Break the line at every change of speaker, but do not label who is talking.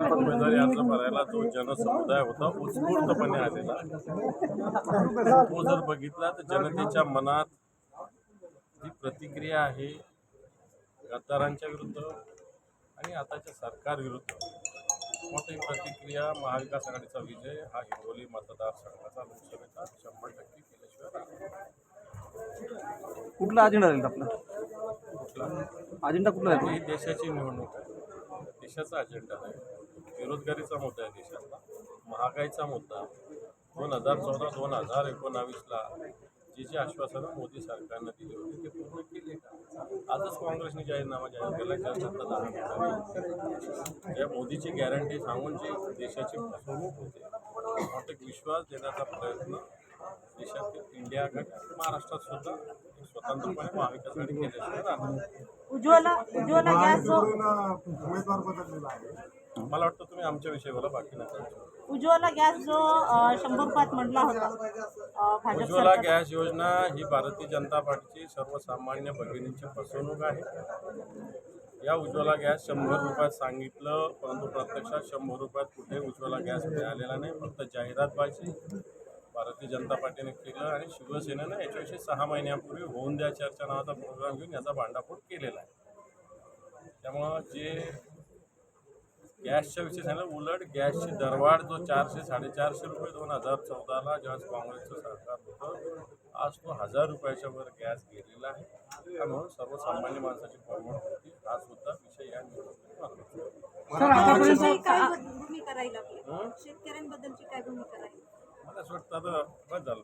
उमेदवारी अर्ज भरायला जो जनसमुदाय होता उत्स्फूर्तपणे आलेला. तो जर बघितला तर जनतेच्या मनात जी प्रतिक्रिया आहे गद्दारांच्या विरुद्ध आणि आताच्या सरकार विरुद्ध मोठी प्रतिक्रिया महाविकास आघाडीचा विजय हा हिंगोली मतदारसंघाचा लोकसभेचा शंभर टक्के केल्याशिवाय.
कुठला अजेंडा राहील आपला?
कुठला?
अजेंडा कुठला राहील
ही देशाची निवडणूक आहे. देशाचा अजेंडा आहे बेरोजगारीचा मुद्दा आहे देशातला. महागाईचा मुद्दा. दोन हजार चौदा दोन हजार एकोणावीसला जी जी आश्वासनं मोदी सरकारनं दिली होती ते पूर्ण केले का? आजच काँग्रेसने जाहीरनामा जाहीर केला ज्या दहा मिनिटांनी या मोदीची गॅरंटी सांगून जी देशाची फसवणूक होते मोठे विश्वास देण्याचा प्रयत्न देशातील इंडिया गट महाराष्ट्रात सुद्धा एक स्वतंत्रपणे महाविकास आघाडी केल्याशिवाय राहणार नाही.
उज्ज्वला उज्ज्वला गॅस जो
उमेदवार बदललेला आहे.
मला वाटतं तुम्ही आमच्या विषयावर बाकी नका
उज्ज्वला गॅस जो अ, शंभर रुपयात म्हटला होता अ, भाजप
उज्ज्वला
सरकार
गॅस योजना ही भारतीय जनता पार्टीची सर्वसामान्य भगिनींची फसवणूक आहे. या उज्ज्वला गॅस शंभर रुपयात सांगितलं परंतु प्रत्यक्षात शंभर रुपयात कुठे उज्ज्वला गॅस मिळालेला नाही फक्त जाहिरातबाजी भारतीय जनता पार्टीने केलं आणि शिवसेनेनं याच्याविषयी सहा महिन्यापूर्वी होऊन द्या चर्चा नावाचा प्रोग्राम घेऊन याचा भांडाफोड केलेला आहे. त्यामुळं जे गॅसच्या विषयी सांगितलं उलट गॅसची दरवाढ जो चारशे साडेचारशे रुपये दोन हजार चौदाला ज्यावेळेस काँग्रेसचं सरकार होतं आज तो हजार रुपयाच्या वर गॅस गेलेला आहे. त्यामुळे सर्वसामान्य माणसाची परवड होती. हा सुद्धा विषय या निवडणुकीत महत्त्वाचा आहे.
शेतकऱ्यांची
काय भूमिका राहील आपली?
हं?
शेतकऱ्यांबद्दलची काय भूमिका राहील?
मला असं वाटतं आता बस झालं